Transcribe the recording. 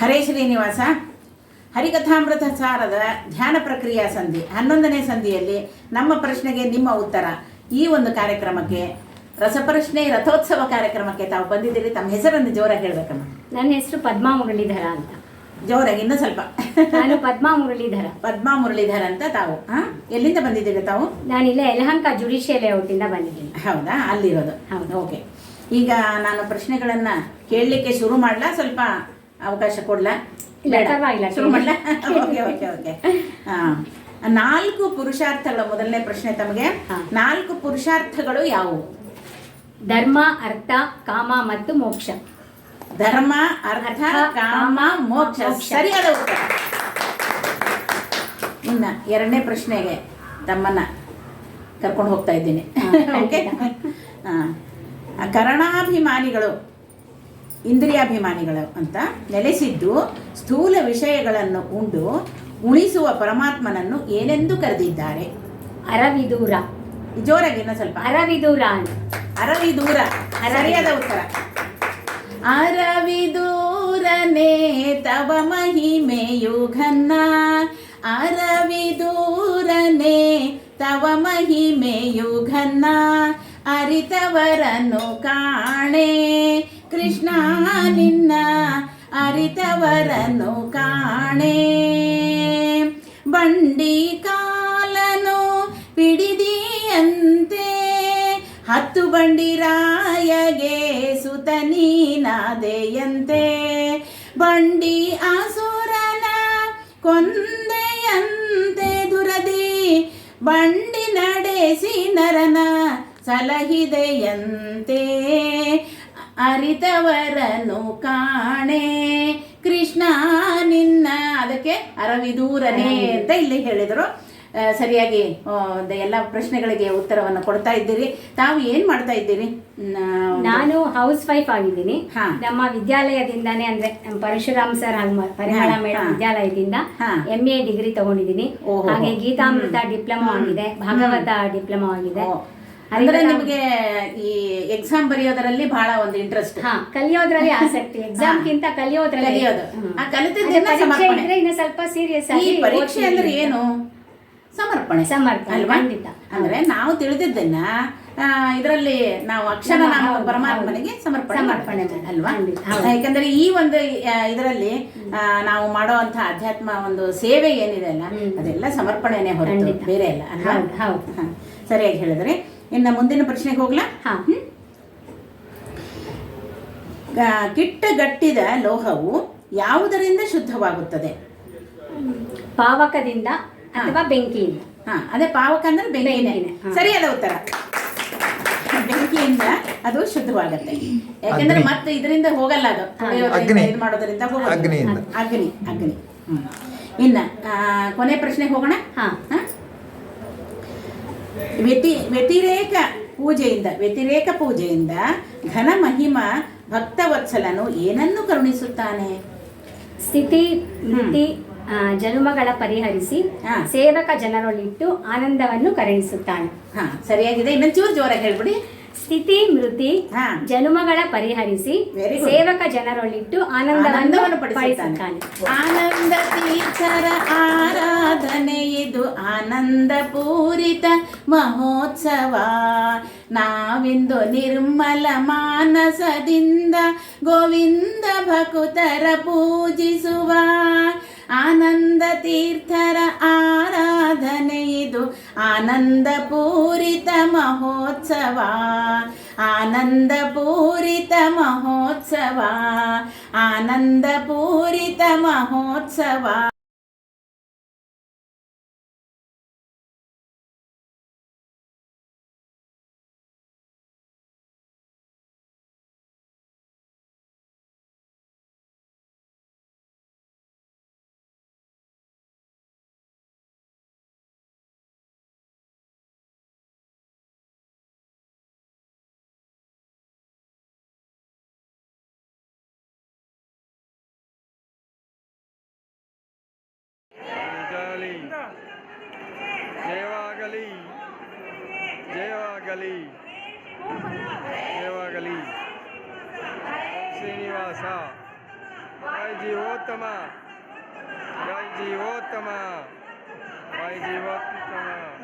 ಹರೇ ಶ್ರೀನಿವಾಸ ಹರಿಕಥಾಮೃತ ಸಾರದ ಧ್ಯಾನ ಪ್ರಕ್ರಿಯಾ ಸಂಧಿ ಹನ್ನೊಂದನೇ ಸಂಧಿಯಲ್ಲಿ ನಮ್ಮ ಪ್ರಶ್ನೆಗೆ ನಿಮ್ಮ ಉತ್ತರ. ಈ ಒಂದು ಕಾರ್ಯಕ್ರಮಕ್ಕೆ ರಸಪ್ರಶ್ನೆ ರಥೋತ್ಸವ ಕಾರ್ಯಕ್ರಮಕ್ಕೆ ತಾವು ಬಂದಿದ್ದೀರಿ. ತಮ್ಮ ಹೆಸರನ್ನು ಜೋರಾಗಿ ಹೇಳಬೇಕಮ್ಮ. ನನ್ನ ಹೆಸರು ಪದ್ಮಾ ಮುರಳೀಧರ ಅಂತ. ಜೋರಾಗಿ ಇನ್ನೂ ಸ್ವಲ್ಪ. ನಾನು ಪದ್ಮಾ ಮುರಳೀಧರ. ಪದ್ಮಾ ಮುರಳೀಧರ್ ಅಂತ ತಾವು ಹಾಂ? ಎಲ್ಲಿಂದ ಬಂದಿದ್ದೀರಿ ತಾವು? ನಾನು ಇಲ್ಲೇ ಯಲಹಂಕ ಜುಡಿಷಿಯಲ್ ಔಟಿಂದ ಬಂದಿದ್ದೀನಿ. ಹೌದಾ? ಅಲ್ಲಿರೋದು. ಹೌದು. ಓಕೆ. ಈಗ ನಾನು ಪ್ರಶ್ನೆಗಳನ್ನು ಕೇಳಲಿಕ್ಕೆ ಶುರು ಮಾಡಲಾ? ಸ್ವಲ್ಪ ಅವಕಾಶ ಕೊಡ್ಲಾ? ಶುರು ಮಾಡ್ಲಾ? ಓಕೆ ಓಕೆ ಓಕೆ ನಾಲ್ಕು ಪುರುಷಾರ್ಥಗಳ ಮೊದಲನೇ ಪ್ರಶ್ನೆ ತಮಗೆ. ನಾಲ್ಕು ಪುರುಷಾರ್ಥಗಳು ಯಾವುವು? ಧರ್ಮ ಅರ್ಥ ಕಾಮ ಮತ್ತು ಮೋಕ್ಷ. ಧರ್ಮ ಅರ್ಥ ಕಾಮ ಮೋಕ್ಷ. ಸರಿಯಾದ ಉತ್ತರ. ಇನ್ನ ಎರಡನೇ ಪ್ರಶ್ನೆಗೆ ತಮ್ಮನ್ನ ಕರ್ಕೊಂಡು ಹೋಗ್ತಾ ಇದ್ದೀನಿ. ಓಕೆ ಕರಣಾಭಿಮಾನಿಗಳು ಇಂದ್ರಿಯಾಭಿಮಾನಿಗಳು ಅಂತ ನೆಲೆಸಿದ್ದು ಸ್ಥೂಲ ವಿಷಯಗಳನ್ನು ಉಂಡು ಉಣಿಸುವ ಪರಮಾತ್ಮನನ್ನು ಏನೆಂದು ಕರೆದಿದ್ದಾರೆ? ಅರವಿದೂರ. ಜೋರಾಗಿ ಇನ್ನೂ ಸ್ವಲ್ಪ. ಅರವಿದೂರ ಅರವಿದೂರ. ಅರವಿ ದೂರ ಸರಿಯಾದ ಉತ್ತರ. ಅರವಿದೂರನೇ ತವ ಮಹಿಮೆಯು ಘನ್ನ ಅರವಿದೂರನೇ ತವ ಮಹಿಮೆಯು ಘನ್ನ ಅರಿತವರನ್ನು ಕಾಣೆ. ಕೃಷ್ಣ ನಿನ್ನ ಅರಿತವರನ್ನು ಕಾಣೆ. ಬಂಡಿ ಕಾಲನು ಪಿಡಿದಿಯಂತೆ, ಹತ್ತು ಬಂಡಿರಾಯಗೆ ಸುತ ನೀನಾದೆಯಂತೆ. ಬಂಡಿ ಆಸುರನ ಕೊಂದೆಯಂತೆ ದುರದಿ, ಬಂಡಿ ನಡೆಸಿ ನರನ ಸಲಹಿದೆಯಂತೆ. ಅರಿತವರನು ಕಾಣೆ ಕೃಷ್ಣ ನಿನ್ನ ಅದಕ್ಕೆ ಅರವಿದೂರನೇ ಅಂತ ಇಲ್ಲಿ ಹೇಳಿದರು ಸರಿಯಾಗಿ ಎಲ್ಲ ಪ್ರಶ್ನೆಗಳಿಗೆ ಉತ್ತರವನ್ನು ಕೊಡ್ತಾ ಇದ್ದೀರಿ ತಾವು ಏನ್ ಮಾಡ್ತಾ ಇದ್ದೀರಿ ನಾನು ಹೌಸ್ ವೈಫ್ ಆಗಿದ್ದೀನಿ. ನಮ್ಮ ವಿದ್ಯಾಲಯದಿಂದಾನೇ ಅಂದ್ರೆ ಪರಶುರಾಮ್ ಸರ್ ಪರಿಹಾರ ಮೇಡಮ್. ವಿದ್ಯಾಲಯದಿಂದ. ಎಂ ಎ ಡಿಗ್ರಿ ತಗೊಂಡಿದ್ದೀನಿ. ಹಾಗೆ ಗೀತಾಮೃತ ಡಿಪ್ಲೊಮಾ ಆಗಿದೆ ಭಾಗವತ ಡಿಪ್ಲೊಮಾ ಆಗಿದೆ. ಅಂದ್ರೆ ನಿಮಗೆ ಈ ಎಕ್ಸಾಮ್ ಬರೆಯೋದರಲ್ಲಿ ಬಹಳ ಒಂದು ಇಂಟ್ರೆಸ್ಟ್ ಹಾ ಕಲಿಯೋದ್ರಲ್ಲಿ ಆಸಕ್ತಿ. ಎಕ್ಸಾಮ್ ಗಿಂತ ಕಲಿಯೋದ್ರಲ್ಲಿ. ಕಲಿಯೋದು. ಆ ಕಲಿತದ್ದನ್ನ ಪರೀಕ್ಷೆ ಸಮರ್ಪಣೆ. ಇದ್ರೆ ಇನ್ನು ಸ್ವಲ್ಪ ಸೀರಿಯಸ್ ಈ ಆಗಿ ಪರೀಕ್ಷೆ ಅಂದ್ರೆ ಏನು? ಸಮರ್ಪಣೆ. ಸಮರ್ಪಣೆ, ಅಲ್ವಾ? ಖಂಡಿತ. ಅಂದ್ರೆ ನಾವು ತಿಳಿದಿದ್ದನ್ನ ಇದರಲ್ಲಿ ನಾವು ಅಕ್ಷರ ಪರಮಾತ್ಮನಿಗೆ ಸಮರ್ಪಣೆ ಸಮರ್ಪಣೆ ಅಲ್ವಾ? ಖಂಡಿತ, ಹೌದು. ಯಾಕಂದ್ರೆ ಈ ಒಂದು ಇದರಲ್ಲಿ ನಾವು ಮಾಡುವಂತಹ ಅಧ್ಯಾತ್ಮ ಒಂದು ಸೇವೆ ಏನಿದೆ ಅಲ್ಲ ಹ್ಮ್. ಅದೆಲ್ಲ ಸಮರ್ಪಣೆನೇ ಹೊರತು ಖಂಡಿತ. ಬೇರೆ ಅಲ್ಲ ಅಲ್ವಾ? ಹೌದು, ಹೌದು. ಹ, ಸರಿಯಾಗಿ ಹೇಳಿದ್ರೆ. ಇನ್ನು ಮುಂದಿನ ಪ್ರಶ್ನೆಗೆ ಹೋಗ್ಲಾ ಹಾ. ಹ್ಮ್? ಗಟ್ಟಿದ ಕಿಟ್ಟಗಟ್ಟಿದ ಲೋಹವು ಯಾವುದರಿಂದ ಶುದ್ಧವಾಗುತ್ತದೆ ಪಾವಕದಿಂದ ಅಥವಾ ಬೆಂಕಿಯಿಂದ ಹಾ ಅದೇ ಪಾವಕ ಅಂದ್ರೆ ಬೆಂಕಿನೇ ಬೆಂಕಿನೇ, ಹಾ. ಸರಿಯಾದ ಉತ್ತರ ಬೆಂಕಿಯಿಂದ ಅದು ಶುದ್ಧವಾಗುತ್ತೆ ಯಾಕಂದ್ರೆ ಅಗ್ನಿ. ಮತ್ತೆ ಇದರಿಂದ ಹೋಗಲ್ಲ ಅದು ಅಗ್ನಿ. ಇದು ಮಾಡೋದ್ರಿಂದ. ಅಗ್ನಿ ಅಗ್ನಿ ಹ್ಮ್. ಇನ್ನ ಆ, ಕೊನೆ ಪ್ರಶ್ನೆಗೆ ಹೋಗೋಣ ಹಾ ಹ? ವ್ಯತಿ ವ್ಯತಿರೇಕ ಪೂಜೆಯಿಂದ ವ್ಯತಿರೇಕ ಪೂಜೆಯಿಂದ ಘನ ಮಹಿಮ ಭಕ್ತವತ್ಸಲನು ಏನನ್ನು ಕರುಣಿಸುತ್ತಾನೆ? ಸ್ಥಿತಿ ಮಿತಿ ಜನ್ಮಗಳ ಪರಿಹರಿಸಿ. ಸೇವಕ ಜನರೊಳಿಟ್ಟು ಆನಂದವನ್ನು ಕರುಣಿಸುತ್ತಾನೆ. ಹಾ ಸರಿಯಾಗಿದೆ. ಇನ್ನೊಂಚೂರು ಜೋರಾಗಿ ಹೇಳ್ಬಿಡಿ. ಸ್ಥಿತಿ ಮೃತಿ ಹಾ. ಜನುಮಗಳ ಪರಿಹರಿಸಿ ಸೇವಕ ಜನರೊಳಿಟ್ಟು ಆನಂದವನ್ನು ಪಡಿಸುತ್ತಾನೆ. ಆನಂದ ತೀರ್ಥರ ಆರಾಧನೆ ಇದು ಆನಂದ ಪೂರಿತ ಮಹೋತ್ಸವ. ನಾವಿಂದು ನಿರ್ಮಲ ಮಾನಸದಿಂದ ಗೋವಿಂದ ಭಕುತರ ಪೂಜಿಸುವ. ಆನಂದ ತೀರ್ಥರ ಆರಾಧನೆ ಇದು ಆನಂದ ಪೂರಿತ ಮಹೋತ್ಸವ ಆನಂದ ಪೂರಿತ ಮಹೋತ್ಸವ ಆನಂದ ಪೂರಿತ ಮಹೋತ್ಸವ गली देवागली श्रीनिवास। भाई जी जीवोत्तमा भाई जी उत्तम भाई जी जीवोत्तमा